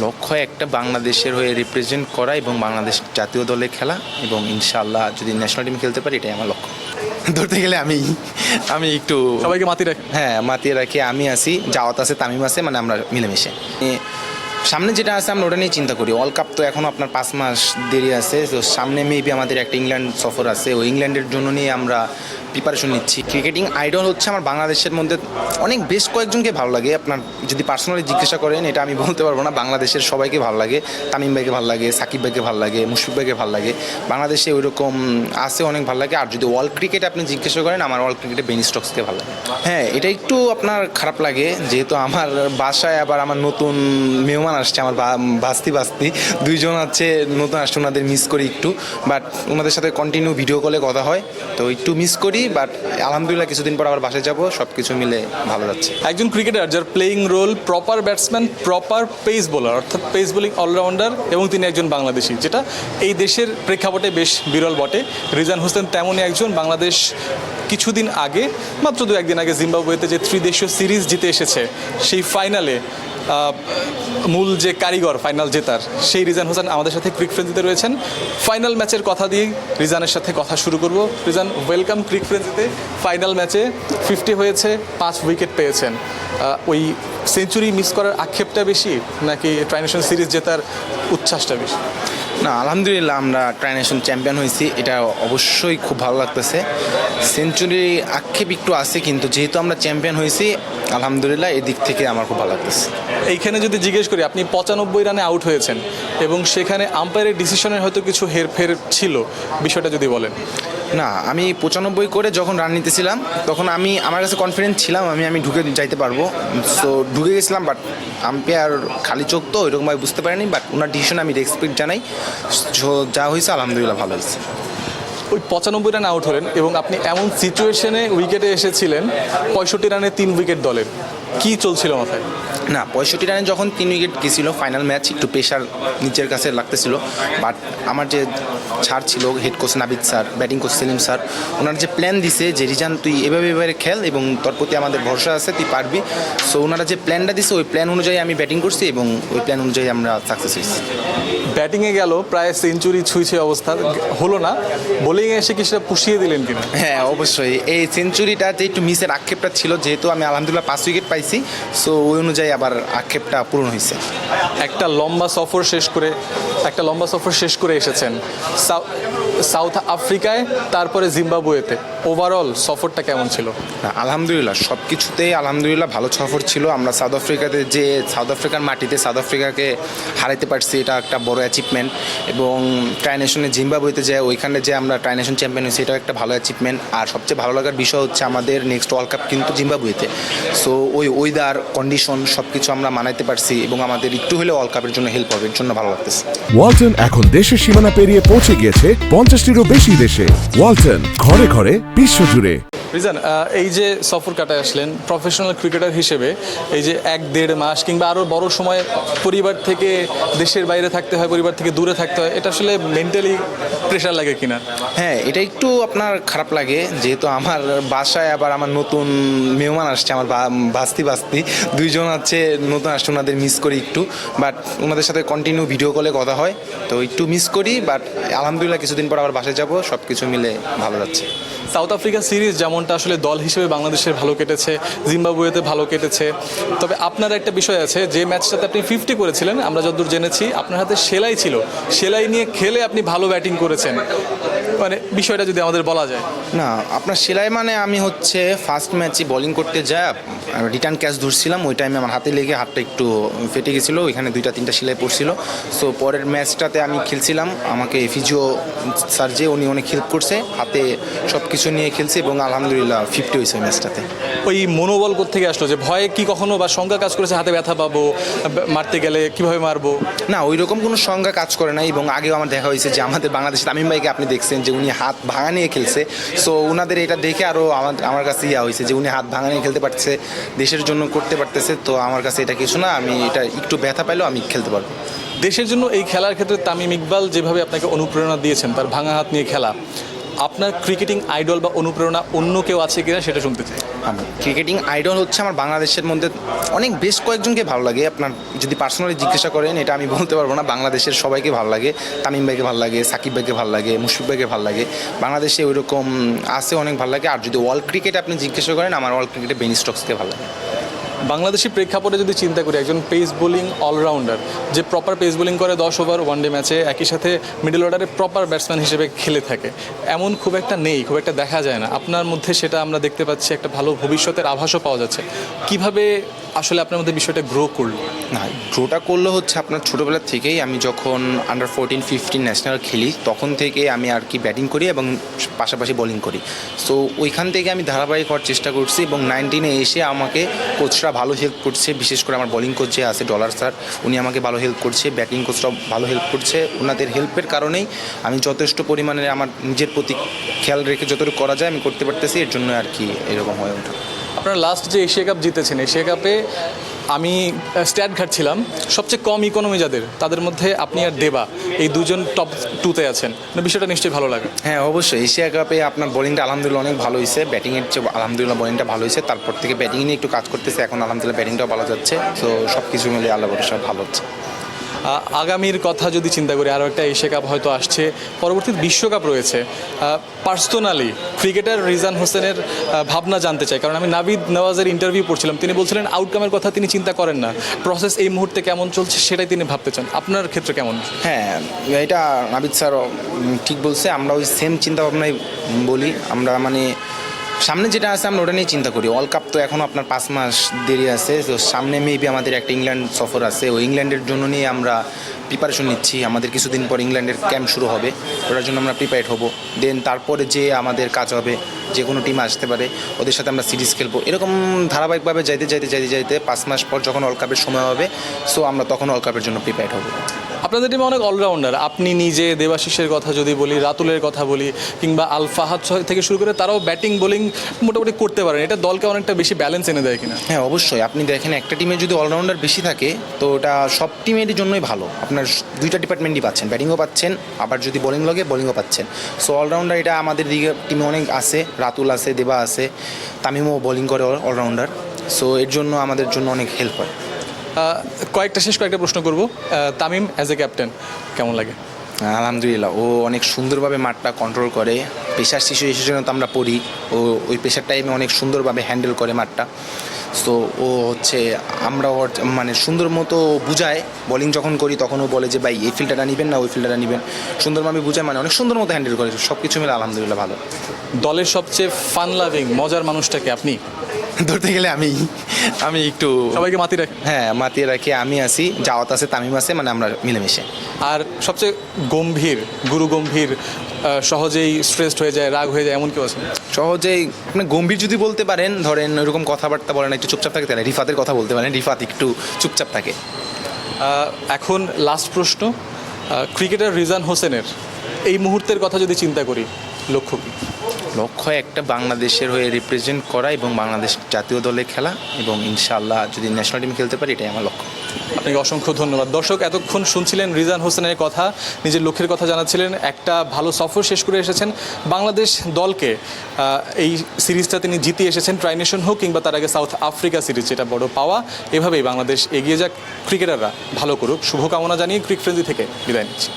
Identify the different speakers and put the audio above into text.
Speaker 1: লক্ষ্য একটা বাংলাদেশের হয়ে রিপ্রেজেন্ট করা এবং বাংলাদেশ জাতীয় দলে খেলা এবং ইনশাআল্লাহ যদি ন্যাশনাল টিম খেলতে পারি এটাই আমার লক্ষ্য। ধরতে গেলে আমি আমি একটু
Speaker 2: সবাইকে মাতিয়ে রাখি।
Speaker 1: হ্যাঁ মাতিয়ে রাখি। আমি আসি যাওয়াত আছে তামিম আছে মানে আমরা মিলেমিশে। সামনে যেটা আছে আমরা ওটা নিয়ে চিন্তা করি। ওয়ার্ল্ড কাপ তো এখনও আপনার পাঁচ মাস দেরি আছে, তো সামনে মেবি আমাদের একটা ইংল্যান্ড সফর আছে। ওই ইংল্যান্ডের জন্য নিয়ে আমরা প্রিপারেশন নিচ্ছি। ক্রিকেটিং আইডল হচ্ছে আমার বাংলাদেশের মধ্যে অনেক বেশ কয়েকজনকে ভালো লাগে। আপনার যদি পার্সোনালি জিজ্ঞাসা করেন, এটা আমি বলতে পারব না। বাংলাদেশের সবাইকে ভালো লাগে, তামিম ভাইকে ভালো লাগে, সাকিব ভাইকে ভালো লাগে, মুশফিক ভাইকে ভালো লাগে। বাংলাদেশে ওইরকম আছে অনেক ভালো লাগে। আর যদি ওয়ার্ল্ড ক্রিকেট আপনি জিজ্ঞাসা করেন, আমার ওয়ার্ল্ড ক্রিকেটে বেনি স্টকসকে ভালো লাগে। হ্যাঁ এটা একটু আপনার খারাপ লাগে। যেহেতু আমার বাসায় আবার আমার নতুন মেহমান আসছে, আমার বাস্তি বাস্তি দুইজন আছে নতুন আসছে, ওনাদের মিস করি একটু বাট ওনাদের সাথে কন্টিনিউ ভিডিও কলে কথা হয়, তো একটু মিস করি বাট আলহামদুলিল্লাহ কিছুদিন পর আবার বাসায় যাব সব কিছু মিলে ভালো যাচ্ছে।
Speaker 2: একজন ক্রিকেটার যার playing role proper batsman proper pace bowler অর্থাৎ পেস বোলিং অলরাউন্ডার এবং তিনি একজন বাংলাদেশি, যেটা এই দেশের প্রেক্ষাপটে বেশ বিরল বটে। রিজান হোসেন তেমনই একজন বাংলাদেশ কিছুদিন আগে, মাত্র দু একদিন আগে জিম্বাবুয়েতে যে ত্রিদেশীয় সিরিজ জিতে এসেছে, সেই ফাইনালে মূল যে কারিগর ফাইনাল জেতার, সেই রিজান হোসেন আমাদের সাথে ক্রিক ফ্রেন্সিতে রয়েছেন। ফাইনাল ম্যাচের কথা দিয়ে রিজানের সাথে কথা শুরু করব। রিজান ওয়েলকাম ক্রিক ফ্রেন্সিতে ফাইনাল ম্যাচে ফিফটি হয়েছে, পাঁচ উইকেট পেয়েছেন। ওই সেঞ্চুরি মিস করার আক্ষেপটা বেশি, নাকি ট্রাইনেশন সিরিজ জেতার উচ্ছ্বাসটা বেশি?
Speaker 1: না, আলহামদুলিল্লাহ আমরা ট্রাইনেশন চ্যাম্পিয়ন হয়েছি। এটা অবশ্যই খুব ভালো লাগতেছে। সেঞ্চুরি আক্ষেপ একটু আছে, কিন্তু যেহেতু আমরা চ্যাম্পিয়ন হয়েছি, আলহামদুলিল্লাহ এদিক থেকে আমার খুব ভালো লাগতেছে।
Speaker 2: এইখানে যদি জিজ্ঞেস করি, আপনি পঁচানব্বই রানে আউট হয়েছেন এবং সেখানে আম্পায়ারের ডিসিশনের হয়তো কিছু হেরফের ছিল, বিষয়টা যদি বলেন।
Speaker 1: না, আমি পঁচানব্বই করে যখন রান নিতেছিলাম, তখন আমি, আমার কাছে কনফিডেন্স ছিলাম, আমি আমি ঢুকে যাইতে পারব। সো ঢুকে গেছিলাম বাট আম্পায়ার খালি চোখ তো, ওইরকমভাবে বুঝতে পারিনি বাট ওনার ডিসিশন আমি রেসপেক্ট জানাই। যা হয়েছে, আলহামদুলিল্লাহ, ভালো হয়েছে।
Speaker 2: ওই পঁচানব্বই রান আউট হলেন, এবং আপনি এমন সিচুয়েশনে উইকেটে এসেছিলেন, পঁয়ষট্টি রানে তিন উইকেট দলের। কি চলছিল মাথায়?
Speaker 1: না পঁয়ষট্টি রানে যখন তিন উইকেট গেছিল ফাইনাল ম্যাচ একটু প্রেশার নিচের কাছে লাগতেছিল বাট আমার যে ছাড় ছিল head coach Naveed sir batting coach Salim sir ওনার যে প্ল্যান দিছে যে রিজান তুই এভাবে এভাবে খেল এবং তোর প্রতি আমাদের ভরসা আছে তুই পারবি। সো ওনারা যে প্ল্যানটা দিছে ওই প্ল্যান অনুযায়ী আমি ব্যাটিং করছি এবং ওই প্ল্যান অনুযায়ী আমরা সাকসেস হয়েছি।
Speaker 2: ব্যাটিংয়ে গেল প্রায় সেঞ্চুরি ছুঁইছে অবস্থা হলো না? বোলিংয়ে এসে কি সেটা পুষিয়ে দিলেন কিনা?
Speaker 1: হ্যাঁ অবশ্যই। এই সেঞ্চুরিটা যে একটু মিসের আক্ষেপটা ছিল যেহেতু আমি আলহামদুলিল্লাহ পাঁচ উইকেট পাইছি সো ওই অনুযায়ী আবার আক্ষেপটা পূরণ হয়েছে।
Speaker 2: একটা লম্বা সফর শেষ করে একটা লম্বা সফর শেষ করে এসেছেন। সাউথ আফ্রিকায় তারপরে জিম্বাবুয়েতে। ওভারঅল সফরটা কেমন ছিল?
Speaker 1: না, আলহামদুলিল্লাহ সব কিছুতেই আলহামদুলিল্লাহ ভালো সফর ছিল। আমরা সাউথ আফ্রিকাতে যে সাউথ আফ্রিকার মাটিতে সাউথ আফ্রিকাকে হারাইতে পারছি এটা একটা বড় অ্যাচিভমেন্ট এবং ট্রাইনেশনে জিম্বাবুয়েতে যে ওইখানে যে আমরা ট্রাইনেশন চ্যাম্পিয়ন হয়েছি এটাও একটা ভালো অ্যাচিভমেন্ট আর সবচেয়ে ভালো লাগার বিষয় হচ্ছে আমাদের নেক্সট ওয়ার্ল্ড কাপ কিন্তু জিম্বাবুয়েতে। সো ওই ওয়েদার কন্ডিশন সব কিছু আমরা মানাইতে পারছি এবং আমাদের একটু হলেও ওয়ার্ল্ড কাপের জন্য হেল্প হবে এর জন্য ভালো লাগতেছে।
Speaker 3: ওয়ালটন এখন দেশের সীমানা পেরিয়ে পৌঁছে গিয়েছে পঞ্চাশটিরও বেশি দেশে। ওয়ালটন ঘরে ঘরে বিশ্বজুড়ে
Speaker 2: রিজান এই যে সফর কাটায় আসলেন প্রফেশনাল ক্রিকেটার হিসেবে, এই যে এক দেড় মাস কিংবা আরও বড় সময় পরিবার থেকে দেশের বাইরে থাকতে হয়, পরিবার থেকে দূরে থাকতে হয়, এটা আসলে মেন্টালি প্রেশার লাগে কিনা?
Speaker 1: হ্যাঁ এটা একটু আপনার খারাপ লাগে, যেহেতু আমার বাসায় আবার আমার নতুন মেহমান আসছে, আমার বাস্তি বাস্তি দুইজন আছে নতুন আসছে, ওনাদের মিস করি একটু বাট ওনাদের সাথে কন্টিনিউ ভিডিও কলে কথা হয়, তো একটু মিস করি বাট আলহামদুলিল্লাহ কিছুদিন পর আবার বাসায় যাব সব কিছু মিলে ভালো যাচ্ছে।
Speaker 2: সাউথ আফ্রিকা সিরিজ যেমনটা আসলে দল হিসেবে বাংলাদেশের ভালো কেটেছে, জিম্বাবুয়েতে ভালো কেটেছে। তবে আপনার একটা বিষয় আছে, যে ম্যাচটাতে আপনি ফিফটি করেছিলেন, আমরা যতদূর জেনেছি, আপনার হাতে সেলাই ছিল। সেলাই নিয়ে খেলে আপনি ভালো ব্যাটিং করেছেন। মানে বিষয়টা যদি আমাদের বলা যায়।
Speaker 1: না, আপনার সেলাই মানে আমি হচ্ছে ফার্স্ট ম্যাচে বোলিং করতে যা রিটার্ন ক্যাচ ধরছিলাম, ওই টাইমে আমার হাতে লেগে হাতটা একটু ফেটে গেছিল, ওইখানে দুইটা, তিনটা সেলাই পড়ছিল। সো পরের ম্যাচটাতে আমি খেলছিলাম, আমাকে ফিজিও স্যার যে, উনি অনেক হেল্প করছে, হাতে সব কিছু নিয়ে খেলছে এবং আলহামদুলিল্লাহ ফিফটি হয়েছে ম্যাচটাতে
Speaker 2: ওই মনোবল থেকে আসলো? যে ভয়ে কি কখনো বা শঙ্কা কাজ করেছে হাতে ব্যথা পাবো মারতে গেলে কীভাবে মারবো?
Speaker 1: না ওই রকম কোনো সংজ্ঞা কাজ করে না এবং আগেও আমার দেখা হয়েছে যে আমাদের বাংলাদেশ তামিম ভাইকে আপনি দেখছেন যে উনি হাত ভাঙা নিয়ে খেলছে। সো ওনাদের এটা দেখে আরও আমার আমার কাছে ইয়া হয়েছে যে উনি হাত ভাঙা নিয়ে খেলতে পারছে দেশের জন্য করতে পারতেছে। তো আমার কাছে এটা কিছু না আমি এটা একটু ব্যথা পাইলেও আমি খেলতে পারব।
Speaker 2: দেশের জন্য এই খেলার ক্ষেত্রে তামিম ইকবাল যেভাবে আপনাকে অনুপ্রেরণা দিয়েছেন তার ভাঙা হাত নিয়ে খেলা আপনার ক্রিকেটিং আইডল বা অনুপ্রেরণা অন্য কেউ আছে কিনা সেটা শুনতে চাই।
Speaker 1: ক্রিকেটিং আইডল হচ্ছে আমার বাংলাদেশের মধ্যে অনেক বেশ কয়েকজনকে ভালো লাগে। আপনার যদি পার্সোনালি জিজ্ঞাসা করেন, এটা আমি বলতে পারব না। বাংলাদেশের সবাইকে ভালো লাগে, তামিম ভাইকে ভালো লাগে, সাকিব ভাইকে ভালো লাগে, মুশফিক ভাইকে ভালো লাগে। বাংলাদেশে ওইরকম আছে অনেক ভালো লাগে। আর যদি ওয়ার্ল্ড ক্রিকেট আপনি জিজ্ঞাসা করেন, আমার ওয়ার্ল্ড ক্রিকেটে বেনি স্টকসকে ভালো লাগে।
Speaker 2: বাংলাদেশি প্রেক্ষাপটে যদি চিন্তা করি, একজন পেস বোলিং অলরাউন্ডার যে প্রপার পেস বোলিং করে দশ ওভার ওয়ান ডে ম্যাচে একই সাথে মিডল অর্ডারে প্রপার ব্যাটসম্যান হিসেবে খেলে থাকে। এমন খুব একটা নেই, খুব একটা দেখা যায় না। আপনার মধ্যে সেটা আমরা দেখতে পাচ্ছি, একটা ভালো ভবিষ্যতের আভাসও পাওয়া যাচ্ছে। কীভাবে আসলে আপনার মধ্যে বিষয়টা গ্রো করল?
Speaker 1: না গ্রোটা করলে হচ্ছে আপনার ছোটোবেলা থেকেই আমি যখন আন্ডার ফোরটিন ফিফটিন ন্যাশনাল খেলি, তখন থেকে আমি আর কি ব্যাটিং করি এবং পাশাপাশি বোলিং করি। সো ওইখান থেকে আমি ধারাবাহিক হওয়ার চেষ্টা করছি এবং নাইনটিনে এসে আমাকে কোচরা ভালো হেল্প করছে, বিশেষ করে আমার বোলিং কোচ যে আছে ডলার স্যার উনি আমাকে ভালো হেল্প করছে ব্যাটিং কোচরাও ভালো হেল্প করছে। ওনাদের হেল্পের কারণেই আমি যথেষ্ট পরিমাণে আমার নিজের প্রতি খেয়াল রেখে যতটুকু করা যায় আমি করতে পারতেছি, এর জন্য আর কি এরকম হয়ে ওঠা।
Speaker 2: আপনারা লাস্ট যে এশিয়া কাপ জিতেছেন, এশিয়া কাপে আমি স্ট্যাট ঘাটছিলাম সবচেয়ে কম ইকোনমি যাদের, তাদের মধ্যে আপনি আর দেবা, এই দুজন টপ টুতে আছেন। মানে বিষয়টা নিশ্চয়ই ভালো লাগে।
Speaker 1: হ্যাঁ অবশ্যই। এশিয়া কাপে আপনার বোলিংটা আলহামদুলিল্লাহ অনেক ভালো হয়েছে ব্যাটিংয়ের চেয়ে আলহামদুলিল্লাহ বোলিংটা ভালো হয়েছে তারপর থেকে ব্যাটিং নিয়ে একটু কাজ করতেছে। এখন আলহামদুলিল্লাহ ব্যাটিংটাও ভালো যাচ্ছে। তো সব কিছু মিলে আল্লাহ সব ভালো হচ্ছে।
Speaker 2: আগামীর কথা যদি চিন্তা করি, আরও একটা এশিয়া কাপ হয়তো আসছে। পরবর্তী বিশ্বকাপ রয়েছে। পার্সোনালি ক্রিকেটার রিজান হোসেনের ভাবনা জানতে চাই। কারণ আমি নাবিদ নওয়াজের ইন্টারভিউ পড়ছিলাম। তিনি বলছিলেন আউটকামের কথা তিনি চিন্তা করেন না। প্রসেস এই মুহূর্তে কেমন চলছে সেটাই তিনি ভাবতে চান। আপনার ক্ষেত্রে কেমন?
Speaker 1: হ্যাঁ এটা নাবিদ স্যার ঠিক বলছে। আমরা ওই সেম চিন্তা ভাবনাই বলি। আমরা মানে সামনে যেটা আছে আমরা ওটা নিয়ে চিন্তা করি। ওয়ার্ল্ড কাপ তো এখনও আপনার পাঁচ মাস দেরি আছে, তো সামনে মেবি আমাদের একটা ইংল্যান্ড সফর আছে। ওই ইংল্যান্ডের জন্য নিয়ে আমরা প্রিপারেশন নিচ্ছি। আমাদের কিছুদিন পর ইংল্যান্ডের ক্যাম্প শুরু হবে। ওটার জন্য আমরা প্রিপেয়ার্ড হব। দেন তারপরে যে আমাদের কাজ হবে, যে কোনো টিম আসতে পারে, ওদের সাথে আমরা সিরিজ খেলব। এরকম ধারাবাহিকভাবে যাইতে যাইতে যাইতে যাইতে পাঁচ মাস পর যখন ওয়ার্ল্ড কাপের সময় হবে সো আমরা তখন ওয়ার্ল্ড কাপের জন্য প্রিপেয়ার্ড হব।
Speaker 2: আপনাদের টিমে অনেক অলরাউন্ডার আপনি নিজে দেবাশিসের কথা যদি বলি, রাতুলের কথা বলি, কিংবা আল ফাহাদ থেকে শুরু করে তারাও ব্যাটিং বোলিং মোটামুটি করতে পারেন। এটা দলকে অনেকটা বেশি ব্যালেন্স এনে দেয় কিনা?
Speaker 1: হ্যাঁ অবশ্যই। আপনি দেখেন, একটা টিমে যদি অলরাউন্ডার বেশি থাকে, তো ওটা সব টিমেরই জন্যই ভালো। আপনার দুইটা ডিপার্টমেন্টই পাচ্ছেন। ব্যাটিংও পাচ্ছেন, আবার যদি বোলিং লগে বোলিংও পাচ্ছেন। সো অলরাউন্ডার এটা আমাদের দিকে টিমে অনেক আছে। রাতুল আছে, দেবা আছে, তামিমও বোলিং করে অলরাউন্ডার সো এর জন্য আমাদের জন্য অনেক হেল্প হয়।
Speaker 2: কয়েকটা শেষ কয়েকটা প্রশ্ন করব। তামিম অ্যাজ এ ক্যাপ্টেন কেমন লাগে?
Speaker 1: আলহামদুলিল্লাহ ও অনেক সুন্দরভাবে মাঠটা কন্ট্রোল করে। পেশার শিশু হিসেবে তো আমরা পড়ি। ও ওই পেশার টাইমে অনেক সুন্দরভাবে হ্যান্ডেল করে মাঠটা। সো ও হচ্ছে আমরা ওর মানে সুন্দর মতো বুঝায়। বলিং যখন করি তখন ও বলে যে ভাই এই ফিল্ডারটা নেবেন না ওই ফিল্ডারটা নেবেন। সুন্দরভাবে বুঝায় মানে অনেক সুন্দর মতো হ্যান্ডেল করে। সব কিছু মিলে আলহামদুলিল্লাহ ভালো।
Speaker 2: দলের সবচেয়ে ফান লাভিং মজার মানুষটাকে আপনি?
Speaker 1: ধরতে গেলে আমি আমি একটু
Speaker 2: সবাইকে মাতিয়ে রাখি।
Speaker 1: হ্যাঁ মাতিয়ে রাখি। আমি আছি জাওয়াত আছে তামিম আছে মানে আমরা মিলেমিশে।
Speaker 2: আর সবচেয়ে গম্ভীর গুরু গম্ভীর সহজেই স্ট্রেসড হয়ে যায় রাগ হয়ে যায় এমন কেউ আছে?
Speaker 1: সহজেই মানে গম্ভীর যদি বলতে পারেন ধরেন ওইরকম কথাবার্তা বলেন একটু চুপচাপ থাকে তাহলে রিফাতের কথা বলতে পারেন রিফাত একটু চুপচাপ থাকে।
Speaker 2: এখন লাস্ট প্রশ্ন ক্রিকেটার রিজান হোসেনের এই মুহূর্তের কথা যদি চিন্তা করি লক্ষ্য কী?
Speaker 1: লক্ষ্য একটা বাংলাদেশের হয়ে রিপ্রেজেন্ট করা এবং বাংলাদেশ জাতীয় দলে খেলা এবং ইনশাআল্লাহ যদি ন্যাশনাল টিম খেলতে পারি এটাই আমার লক্ষ্য।
Speaker 2: আপনাকে অসংখ্য ধন্যবাদ। দর্শক এতক্ষণ শুনছিলেন রিজান হোসেনের কথা নিজের লক্ষ্যের কথা জানাচ্ছিলেন। একটা ভালো সফর শেষ করে এসেছেন। বাংলাদেশ দলকে এই সিরিজটা তিনি জিতে এসেছেন ট্রাইনেশন হোক কিংবা তার আগে সাউথ আফ্রিকা সিরিজ যেটা বড় পাওয়া। এভাবেই বাংলাদেশ এগিয়ে যাক। ক্রিকেটাররা ভালো করুক। শুভকামনা জানিয়ে ক্রিক ফ্রেন্ডি থেকে বিদায় নিচ্ছি।